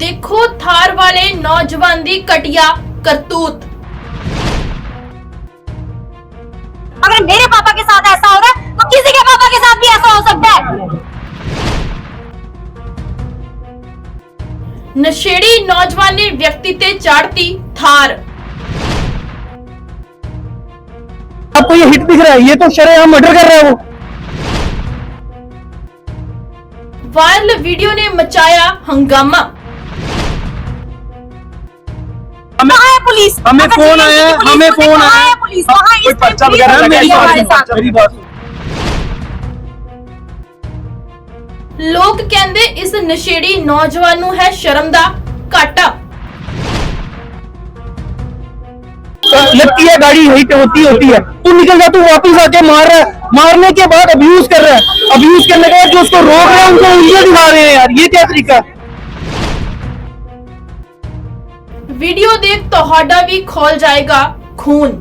ਦੇਖੋ ਥਾਰ ਵਾਲੇ ਨੌਜਵਾਨ ਦੀ ਕਟਿਆ ਕਰਤੂਤ अगर मेरे पापा के साथ ऐसा हो रहा है तो किसी के पापा के साथ भी ऐसा हो सकता है ਨਸ਼ੇੜੀ ਨੌਜਵਾਨ ਨੇ ਵਿਅਕਤੀ ਤੇ ਚਾੜਤੀ ਥਾਰ आपको ये हिट दिख रहा है ये तो शरेआम मर्डर कर रहा है वो ਵਾਇਰਲ ਵੀਡੀਓ ਨੇ ਮਚਾਇਆ ਹੰਗਾਮਾ हमें कहाँ है पुलिस हमें अगर फोन जेल की आया, पुलिस हमें होती, फोन कहाँ आया। है पुलिस वहाँ कोई इस पर्चा पुलिस वगैरह वाले मेरी हमारे बात साथ। सुनो, मेरी बात सुनो। ਲੋਕ ਕਹਿੰਦੇ ਇਸ ਨਸ਼ੇੜੀ ਨੌਜਵਾਨ ਨੂੰ ਹੈ ਸ਼ਰਮ ਦਾ ਘਾਟਾ लगती है गाड़ी यही पे होती होती है तू निकल जा तू वापस आके मार रहा है मारने के बाद अब्यूज कर रहा है अब्यूज करने के बाद जो उसको रोक रहे हैं उनको उंगलियां दिखा रहे हैं यार ये क्या तरीका है ਵੀਡੀਓ ਦੇਖ ਤੁਹਾਡਾ ਵੀ ਖੋਲ ਜਾਏਗਾ ਖੂਨ।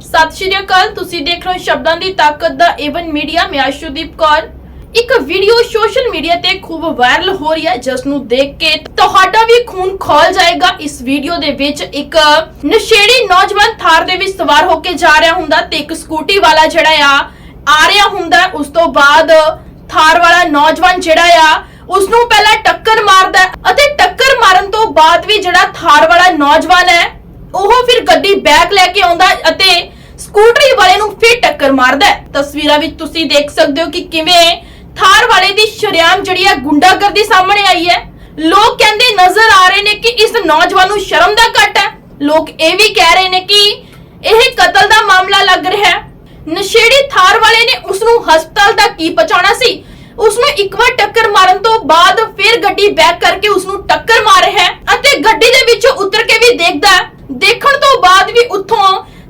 ਸਤਿ ਸ਼੍ਰੀ ਅਕਾਲ, ਤੁਸੀਂ ਦੇਖ ਰਹੇ ਹੋ ਸ਼ਬਦਾਂ ਦੀ ਤਾਕਤ ਦਾ ਏਵਨ ਮੀਡੀਆ, ਮੈਂ ਆਸ਼ੂਦੀਪ ਕੌਰ। ਇੱਕ ਵੀਡੀਓ ਸੋਸ਼ਲ ਮੀਡੀਆ ਤੇ ਖੂਬ ਵਾਇਰਲ ਹੋ ਰਹੀ ਹੈ, ਜਿਸ ਨੂੰ ਦੇਖ ਕੇ ਤੁਹਾਡਾ ਵੀ ਖੂਨ ਖੋਲ ਜਾਏਗਾ। ਇਸ ਵੀਡੀਓ ਦੇ ਵਿੱਚ ਇੱਕ ਨਸ਼ੇੜੀ ਨੌਜਵਾਨ ਥਾਰ ਦੇ ਵਿੱਚ ਸਵਾਰ ਹੋ ਕੇ ਜਾ ਰਿਹਾ ਹੁੰਦਾ ਤੇ ਇੱਕ ਸਕੂਟੀ ਵਾਲਾ ਜਿਹੜਾ ਆ ਆ ਰਿਹਾ ਹੁੰਦਾ। ਉਸ ਤੋਂ ਬਾਅਦ ਥਾਰ ਵਾਲਾ ਨੌਜਵਾਨ ਜਿਹੜਾ ਆ ਉਸ ਨੂੰ ਪਹਿਲਾਂ ਟੱਕਰ ਮਾਰਦਾ ਅਤੇ ਟੱਕਰ ਮਾਰਨ ਤੋਂ ਬਾਅਦ ਵੀ ਜਿਹੜਾ ਥਾਰ ਵਾਲਾ ਨੌਜਵਾਨ ਹੈ, ਉਹ ਫਿਰ ਗੱਡੀ ਬੈਕ ਲੈ ਕੇ ਆਉਂਦਾ ਅਤੇ ਸਕੂਟਰੀ ਵਾਲੇ ਨੂੰ ਫਿਰ ਟੱਕਰ ਮਾਰਦਾ ਤਸਵੀਰਾਂ ਵਿੱਚ ਤੁਸੀਂ ਦੇਖ ਸਕਦੇ ਹੋ ਕਿ ਕਿਵੇਂ ਥਾਰ ਵਾਲੇ ਦੀ ਸ਼ਰੇਆਮ ਜਿਹੜੀ ਹੈ ਗੁੰਡਾਗਰਦੀ ਸਾਹਮਣੇ ਆਈ ਹੈ। ਲੋਕ ਕਹਿੰਦੇ ਨਜ਼ਰ ਆ ਰਹੇ ਨੇ ਕਿ ਇਸ ਨੌਜਵਾਨ ਨੂੰ ਸ਼ਰਮ ਦਾ ਘੱਟ ਹੈ। ਲੋਕ ਇਹ ਵੀ ਕਹਿ ਰਹੇ ਨੇ ਕਿ ਇਹ ਕਤਲ ਦਾ ਮਾਮਲਾ ਲੱਗ ਰਿਹਾ ਹੈ। ਨਸ਼ੇੜੀ ਥਾਰ ਵਾਲੇ ਨੇ ਉਸ ਨੂੰ ਹਸਪਤਾਲ ਤੱਕ ਕੀ ਪਹੁੰਚਾਉਣਾ ਸੀ? ਉਸ ਨੂੰ ਇੱਕ ਵਾਰ ਟੱਕਰ ਮਾਰਨ ਤੋਂ ਬਾਅਦ ਫਿਰ ਗੱਡੀ ਬੈਕ ਕਰਕੇ ਉਸ ਨੂੰ ਟੱਕਰ ਮਾਰ ਰਿਹਾ ਹੈ ਅਤੇ ਗੱਡੀ ਦੇ ਵਿੱਚੋਂ ਉਤਰ ਕੇ ਵੀ ਦੇਖਦਾ ਹੈ। ਦੇਖਣ ਤੋਂ ਬਾਅਦ ਵੀ ਉੱਥੋਂ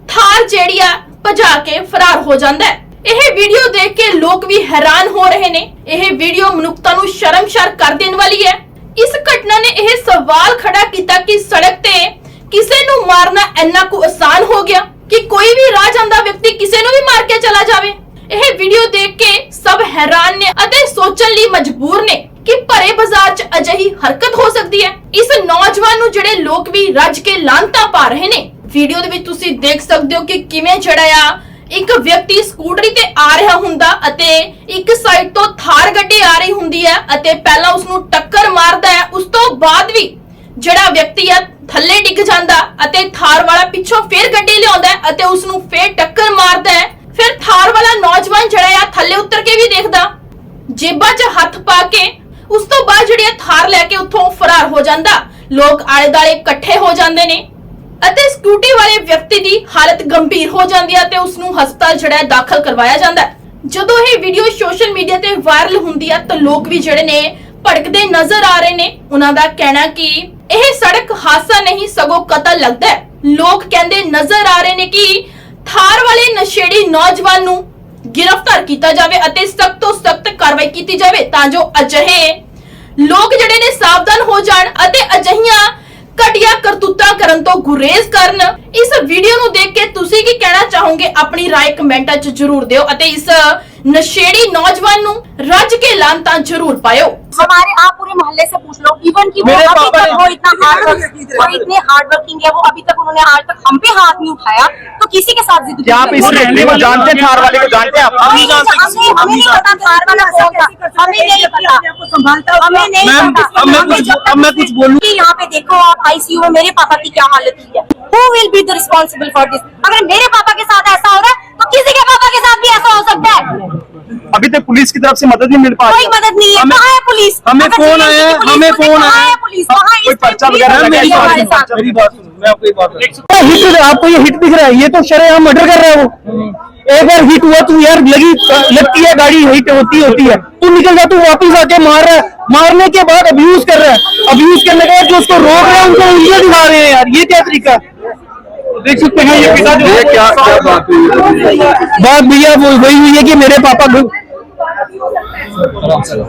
ਥਾਰ ਜਿਹੜੀ ਆ, ਭਜਾ ਕੇ ਫਰਾਰ ਹੋ ਜਾਂਦਾ ਹੈ। ਇਹ ਵੀਡੀਓ ਦੇਖ ਕੇ ਲੋਕ ਵੀ ਹੈਰਾਨ ਹੋ ਰਹੇ ਨੇ। ਇਹ ਵੀਡੀਓ ਮਨੁੱਖਤਾ ਨੂੰ ਸ਼ਰਮਸ਼ਾਰ ਕਰ ਦੇਣ ਵਾਲੀ ਹੈ। ਇਸ ਘਟਨਾ ਨੇ ਇਹ ਸਵਾਲ ਖੜਾ ਕੀਤਾ ਕਿ ਸੜਕ ਤੇ ਕਿਸੇ ਨੂੰ ਮਾਰਨਾ ਇੰਨਾ ਕੁ ਆਸਾਨ ਹੋ ਗਿਆ ਕਿ ਕੋਈ ਵੀ ਰਾਹ ਜਾਂਦਾ ਵਿਅਕਤੀ ਕਿਸੇ ਨੂੰ ਵੀ ਮਾਰ ਕੇ ਚਲਾ ਜਾਵੇ। ਇਹ ਵੀਡੀਓ ਦੇਖ ਕੇ ਸਭ ਹੈਰਾਨ ਨੇ ਅਤੇ ਸੋਚਣ ਲਈ ਮਜਬੂਰ ਨੇ ਕਿ ਭਰੇ ਬਾਜ਼ਾਰ 'ਚ ਅਜਿਹੀ ਹਰਕਤ ਹੋ ਸਕਦੀ ਹੈ। ਇਸ ਨੌਜਵਾਨ ਨੂੰ ਜਿਹੜੇ ਲੋਕ ਵੀ ਰੱਜ ਕੇ ਲਾਂਤਾ ਪਾ ਰਹੇ ਨੇ ਵੀਡੀਓ ਦੇ ਵਿੱਚ ਤੁਸੀਂ ਦੇਖ ਸਕਦੇ ਹੋ ਕਿ ਕਿਵੇਂ ਜਿਹੜਾ ਆ, ਇੱਕ ਵਿਅਕਤੀ ਸਕੂਟਰੀ ਤੇ ਆ ਰਿਹਾ ਹੁੰਦਾ ਅਤੇ ਇੱਕ ਸਾਈਡ ਤੋਂ ਥਾਰ ਗੱਡੀ ਆ ਰਹੀ ਹੁੰਦੀ ਹੈ ਅਤੇ ਪਹਿਲਾਂ ਉਸ ਨੂੰ ਟੱਕਰ ਮਾਰਦਾ ਹੈ। ਉਸ ਤੋਂ ਬਾਅਦ ਵੀ ਜਿਹੜਾ ਵਿਅਕਤੀ ਆ, ਥੱਲੇ ਡਿੱਗ ਜਾਂਦਾ ਅਤੇ ਥਾਰ ਵਾਲਾ ਪਿੱਛੋਂ ਫੇਰ ਗੱਡੀ ਲਿਆਉਂਦਾ ਅਤੇ ਉਸ ਨੂੰ ਫੇਰ ਟੱਕਰ ਮਾਰਦਾ ਹੈ। ਫਿਰ ਥਾਰ ਵਾਲਾ ਨੌਜਵਾਨ ਜਿਹੜਾ ਆ ਥੱਲੇ ਉਤਰ ਕੇ ਵੀ ਦੇਖਦਾ। ਜੇਬਾਂ 'ਚ ਹੱਥ ਪਾ ਕੇ ਉਸ ਤੋਂ ਬਾਅਦ ਜਿਹੜੀ ਥਾਰ ਲੈ ਕੇ ਉੱਥੋਂ ਫਰਾਰ ਹੋ ਜਾਂਦਾ। ਲੋਕ ਆਲੇ ਦਾਲੇ ਇਕੱਠੇ ਹੋ ਜਾਂਦੇ ਨੇ ਅਤੇ ਸਕੂਟੀ ਵਾਲੇ ਵਿਅਕਤੀ ਦੀ ਹਾਲਤ ਗੰਭੀਰ ਹੋ ਜਾਂਦੀ ਹੈ ਤੇ ਉਸ ਨੂੰ ਹਸਪਤਾਲ ਜਿਹੜਾ ਦਾਖਲ ਕਰਵਾਇਆ ਜਾਂਦਾ ਜਦੋਂ ਇਹ ਵੀਡੀਓ ਸੋਸ਼ਲ ਮੀਡੀਆ ਤੇ ਵਾਇਰਲ ਹੁੰਦੀ ਹੈ ਤਾਂ ਲੋਕ ਵੀ ਜਿਹੜੇ ਨੇ ਭੜਕਦੇ ਨਜ਼ਰ ਆ ਰਹੇ ਨੇ। ਉਹਨਾਂ ਦਾ ਕਹਿਣਾ ਕਿ ਇਹ ਸੜਕ ਹਾਦਸਾ ਨਹੀਂ, ਸਗੋਂ ਕਤਲ ਲੱਗਦਾ ਲੋਕ ਕਹਿੰਦੇ ਨਜ਼ਰ ਆ ਰਹੇ ਨੇ ਕਿ ਥਾਰ ਵਾਲੇ ਨਸ਼ੇੜੀ ਨੌਜਵਾਨ ਨੂੰ ਗ੍ਰਿਫਤਾਰ ਕੀਤਾ ਜਾਵੇ ਅਤੇ ਸਖਤ ਤੋਂ ਸਖਤ ਕਾਰਵਾਈ ਕੀਤੀ ਜਾਵੇ ਤਾਂ ਜੋ ਅਜਿਹੇ ਲੋਕ ਜਿਹੜੇ ਨੇ ਸਾਵਧਾਨ ਹੋ ਜਾਣ ਅਤੇ ਅਜਿਹੀਆਂ ਘਟੀਆ ਕਰਤੂਤਾਂ ਕਰਨ ਤੋਂ ਗੁਰੇਜ਼ ਕਰਨ ਇਸ ਵੀਡੀਓ ਨੂੰ ਦੇਖ ਕੇ ਤੁਸੀਂ ਕੀ ਕਹਿਣਾ ਚਾਹੋਗੇ ਆਪਣੀ رائے ਕਮੈਂਟਾਂ 'ਚ ਜ਼ਰੂਰ ਦਿਓ ਅਤੇ ਇਸ नशेड़ी नौजवान नु रज के लानता ज़रूर पायो। हमारे आप पूरे मोहल्ले से पूछ लो इवन की वो अभी तक वो इतना हार्ड वर्क वो इतने हार्ड वर्किंग है वो अभी तक उन्होंने आज तक हम पे हाथ नहीं उठाया तो किसी के साथ जिद आप इस रैली को जानते हैं थार वाले को जानते हैं आप? हमें नहीं पता थार वाला कौन था। हमें नहीं पता। आपको संभालता हमें नहीं पता। अब मैं कुछ बोलूँ। कि यहाँ पे देखो आप आईसीयू में मेरे पापा की क्या हालत हुई है। Who will be the responsible for this अगर मेरे पापा के साथ ऐसा हो रहा है पुलिस की तरफ़ से मदद नहीं मिल पा कोई मदद नहीं है। हमें- कहाँ है पुलिस? हमें फ़ोन आया, पुलिस हमें फ़ोन आया। है पुलिस वहाँ कोई पर्चा वगैरह मेरी बात मेरी मैं आपको एक बात हिट आपको ये हिट दिख रहा है ये तो शरेआम मर्डर कर रहा है वो। एक बार हिट हुआ तू यार लगी लगती है गाड़ी हिट होती होती है। तू निकल जा तू वापस आके मार रहा है। मारने के बाद अब्यूज कर रहा है। अब्यूज करने के बाद जो उसको रोक रहे हैं उनको उंगलियाँ दिखा रहे हैं यार ये क्या तरीका? देख सकते हैं ये पिता जो ये क्या क्या बात हुई? बात भैया वही हुई है कि मेरे पापा Grazie.